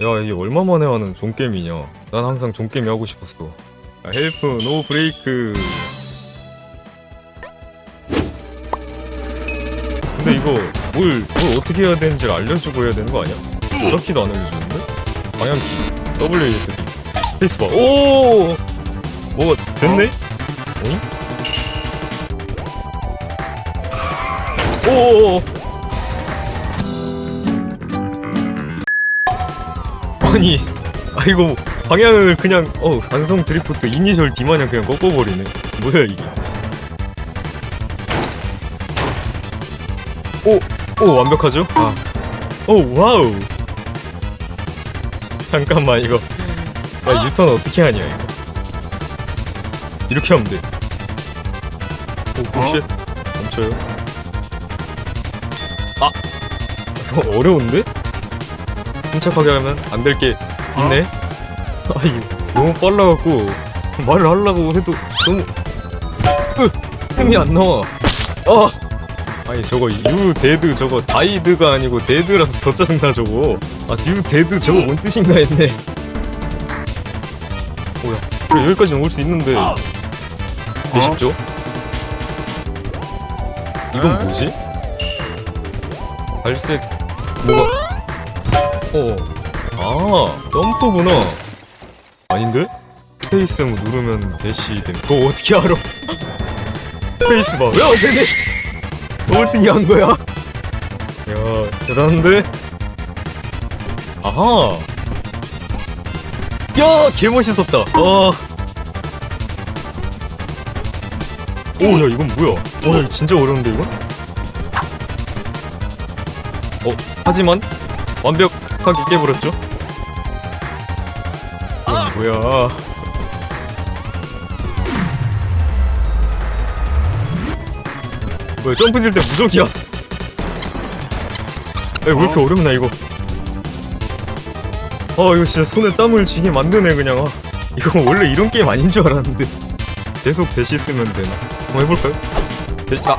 야 이게 얼마 만에 하는 종게임이냐 난 항상 종게임이 하고 싶었어 야, 헬프 노 브레이크 근데 이거 뭘, 뭘 어떻게 해야 되는지 알려주고 해야 되는 거 아니야? 저렇게도 안 알려주는데? 방향키 WASD 스페이스바 오 뭐가 됐네? 오잉? 오오오 아니 아 이거 방향을 그냥 어 반성 드리프트 이니셜 D 마냥 그냥 꺾어버리네 뭐야 이게 오! 오 완벽하죠? 아. 오 와우 잠깐만 이거 야 유턴 어떻게 하냐 이거 이렇게 하면 돼 오, 오쉣 멈춰요 아 이거 어려운데? 침착하게 하면 안 될 게 있네. 아 이거 너무 빨라갖고 말을 하려고 해도 너무 으, 힘이 안 나와. 아 아니 저거 유 데드 저거 다이드가 아니고 데드라서 더 짜증나 저거. 아유 데드 저거 뭔 뜻인가 했네. 뭐야? 그래 여기까지는 올 수 있는데 되 쉽죠? 이건 뭐지? 갈색 뭐가 어. 아, 점프구나. 아닌데? 스페이스 누르면 대시 됨. 그거 어떻게 알아? 스페이스 봐. 왜 어떻게? 어떻게 한 거야? 야, 대단한데? 아하. 야, 개멋있었다. 아. 오, 야, 이건 뭐야? 와, 이거 진짜 어려운데, 이건? 어, 하지만 완벽 하게 깨버렸죠? 이건 뭐야? 뭐야 점프 뛸때 무적이야? 야, 왜 이렇게 어렵나 이거? 아 이거 진짜 손에 땀을 쥐게 만드네 그냥. 아, 이거 원래 이런 게임 아닌 줄 알았는데 계속 대시 쓰면 되나? 한번 해볼까요? 대시 아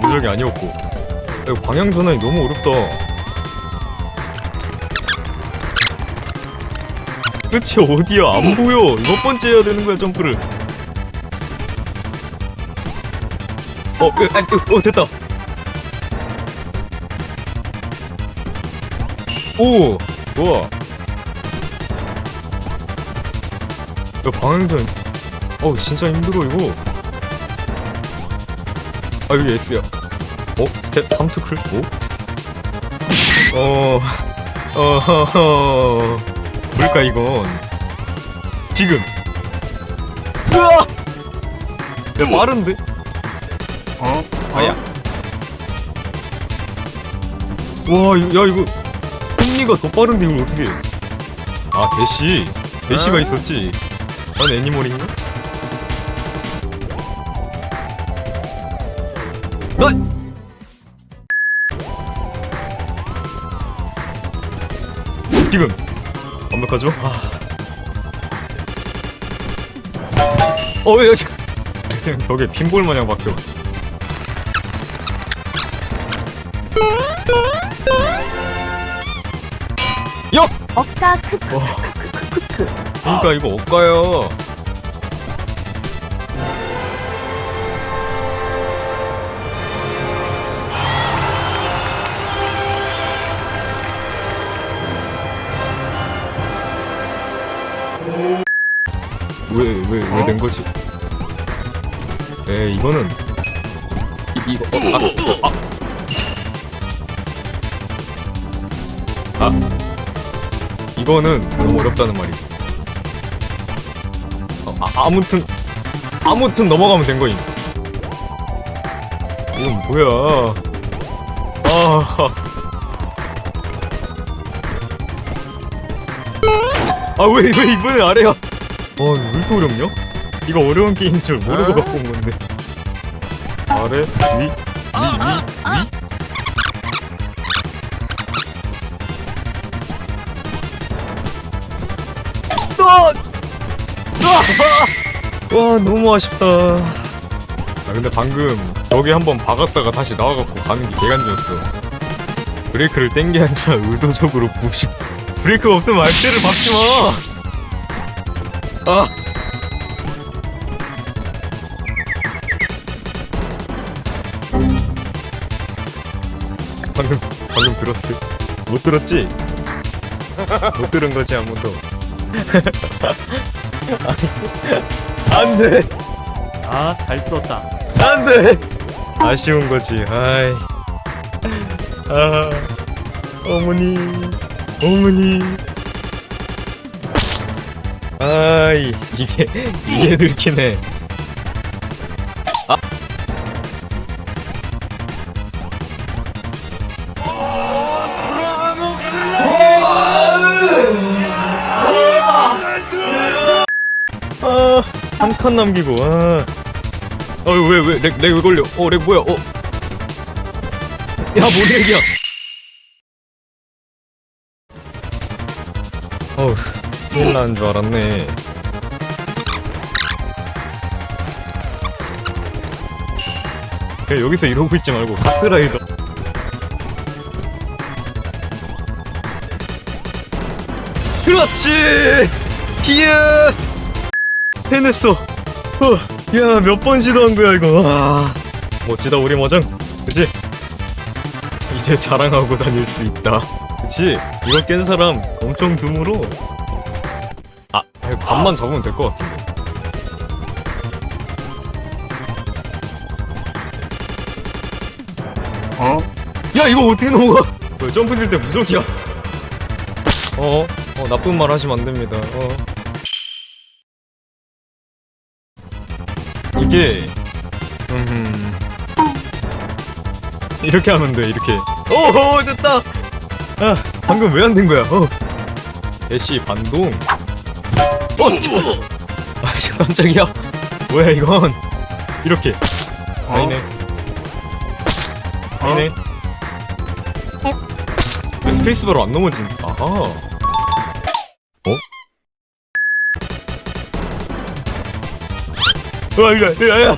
무적이 아니었고. 야, 이거 방향 전환이 너무 어렵다. 끝이 어디야? 안 보여. 몇 번째 해야 되는 거야 점프를? 어, 그, 아, 그, 어 됐다. 오, 좋아. 야 방향전. 어 진짜 힘들어 이거. 아 여기 S야. 어 스텝 3 투클? 오? 어, 어허허. 뭘까 이건? 지금. 으아 야 빠른데? 어? 아야. 와 이거 야 이거 홈니가 더 빠른데 이걸 어떻게 아 대시. 대시가 에? 있었지. 난 애니멀인가 난 지금 완벽하죠? 아. 어, 왜, 여기. 그냥 벽에 핀볼 마냥 박혀. 야! 억까 크크 와, 크크크크크 그니까 이거 억가야. 왜, 왜, 왜 된 거지? 에, 이거는. 이, 이거, 어, 아, 아. 아. 이거는 너무 어렵다는 말이지. 어, 아, 아무튼, 아무튼 넘어가면 된 거임. 이건 뭐야. 아. 아, 왜, 왜 이번에 아래야? 와, 왜 이렇게 어렵냐? 이거 어려운 게임인 줄 모르고 갖고 온 건데. 아래, 위, 위, 위, 위? 아! 아! 와, 너무 아쉽다. 아, 근데 방금 저기 한번 박았다가 다시 나와갖고 가는 게 개간지였어. 브레이크를 뗀게 아니라 의도적으로 무시, 브레이크 없으면 악셀을 밟지 마. 아. 방금 방금 들었어? 못 들었지? 못 들은 거지 아무도. 안 돼. 아, 잘 썼다. 안 돼. 아쉬운 거지. 아이. 아. 어머니. 어머니. 아이, 이게 이게 들키네. 아. 아, 한 칸 남기고. 아. 어, 왜, 왜, 렉, 렉왜 걸려? 어, 렉 뭐야? 어. 야, 뭔 렉이야? 어우, 큰일 나는 줄 알았네. 그냥 여기서 이러고 있지 말고 카트라이더. 그렇지! 기야! 해냈어! 어, 야, 몇 번 시도한 거야, 이거. 아, 멋지다, 우리 머장. 그치? 이제 자랑하고 다닐 수 있다. 그치? 이거 깬 사람 엄청 드물어. 반만 잡으면 될 것 같은데. 어? 야, 이거 어떻게 넘어가? 그 점프 뛸때 무적이야. 어, 어, 나쁜 말 하시면 안 됩니다. 어. 이게, 음, 이렇게 하면 돼, 이렇게. 오, 오 됐다! 아, 방금 왜 안 된 거야? 어. 애쉬 반동. 어, 저. 아, 씨, 깜짝이야. 뭐야, 이건. 이렇게. 아니네. 아니네. 왜 스페이스바로 안 넘어진? 아하. 어? 아, 이거, 야, 야, 야.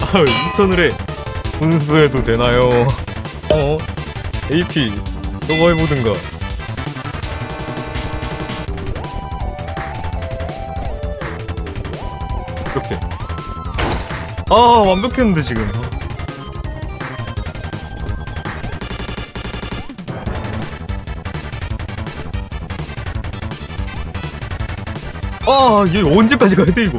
아, 인턴을 해. 분수해도 되나요? 어? AP, 너가 해보든가. 이렇게. 아, 완벽했는데, 지금. 아, 얘 언제까지 가야 돼, 이거?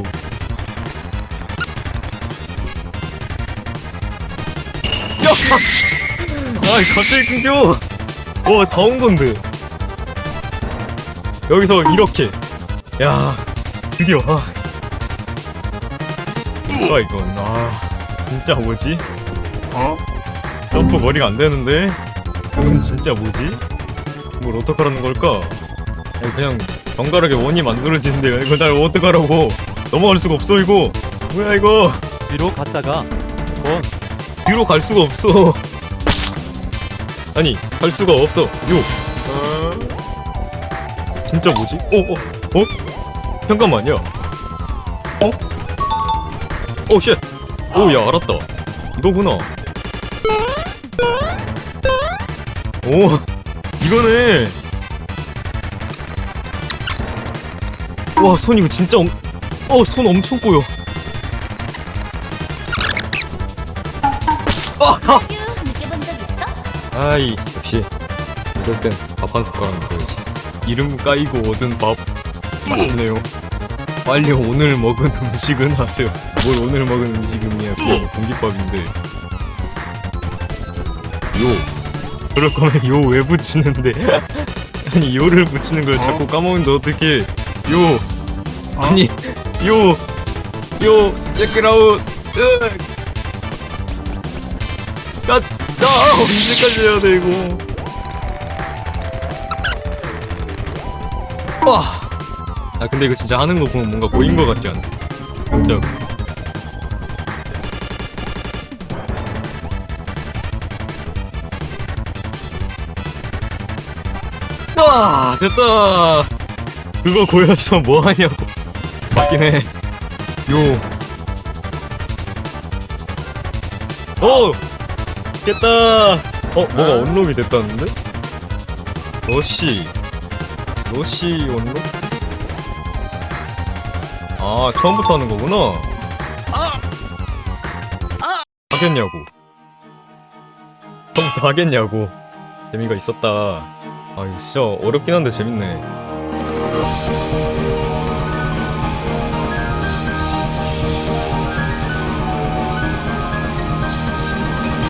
야! 아, 갑자기 끊겨! 와, 다 온 건데. 여기서 이렇게. 야, 드디어, 아. 뭐야, 이건. 아, 진짜 뭐지? 어? 점프 머리가 안 되는데? 이건 진짜 뭐지? 뭘 어떡하라는 걸까? 아니, 그냥 정갈하게 원이 만들어지는데 이걸 날 어떡하라고 넘어갈 수가 없어 이거 뭐야 이거 뒤로 갔다가 번 뒤로 갈 수가 없어 아니 갈 수가 없어 요 진짜 뭐지? 어? 어? 어? 잠깐만요 어? 오 쉣! 오야 알았다 이거구나 오 이거네 와, 손 이거 진짜 엄... 어, 손 엄청 꼬여. 아, 유 있어? 아이, 역시 이럴 땐 밥 한 숟가락 먹어야지. 이름 까이고 얻은 밥 맛있네요. 빨리 오늘 먹은 음식은 하세요. 뭘 오늘 먹은 음식이야? 그냥 공깃밥인데. 요. 그럴 거면 요 왜 붙이는데? 아니 요를 붙이는 걸 자꾸 까먹는데 어떻게? 요. 아니 요. 요. 체크라웃. 나, 나 언제까지 해야 돼 이거? 와. 아 근데 이거 진짜 하는 거 보면 뭔가 보인 거 같지 않아? 저. 와 됐다. 그거 고여서 뭐 하냐고. 맞긴 해. 요. 오! 됐다! 어, 뭐가 언록이 됐다는데? 어씨. 로시 원로? 아 처음부터 하는 거구나. 하겠냐고. 처음부터 하겠냐고. 재미가 있었다. 아 이거 진짜 어렵긴 한데 재밌네